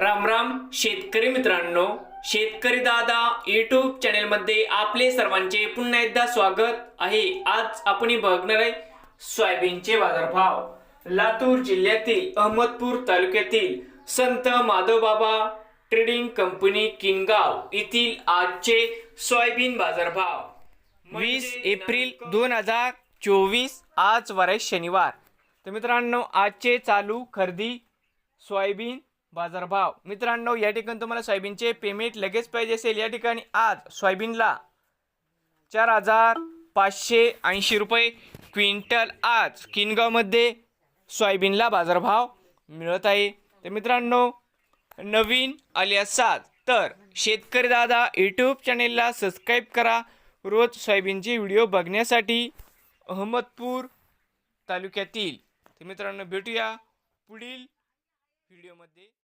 राम राम शेतकरी मित्रांनो. शेतकरी दादा युट्यूब चॅनेलमध्ये आपले सर्वांचे पुन्हा एकदा स्वागत आहे. आज आपण बघणार आहे सोयाबीनचे बाजारभाव. लातूर जिल्ह्यातील अहमदपूर तालुक्यातील संत माधवबाबा ट्रेडिंग कंपनी किनगाव येथील आजचे सोयाबीन बाजारभाव. वीस एप्रिल दोन हजार चोवीस आज वार शनिवार. तर मित्रांनो आजचे चालू खरेदी सोयाबीन बाजारभाव. मित्रांनो या ठिकाणी तुम्हाला सोयाबीनचे पेमेंट लगेच पाहिजे असेल. या ठिकाणी आज सोयाबीनला चार हजार पाचशे ऐंशी रुपये क्विंटल आज किनगावमध्ये सोयाबीनला बाजारभाव मिळत आहे. तर मित्रांनो नवीन आले असाल तर शेतकरी दादा यूट्यूब चॅनेलला सबस्क्राईब करा. रोज सोयाबीनचे व्हिडिओ बघण्यासाठी अहमदपूर तालुक्यातील. तर मित्रांनो भेटूया पुढील व्हिडिओमध्ये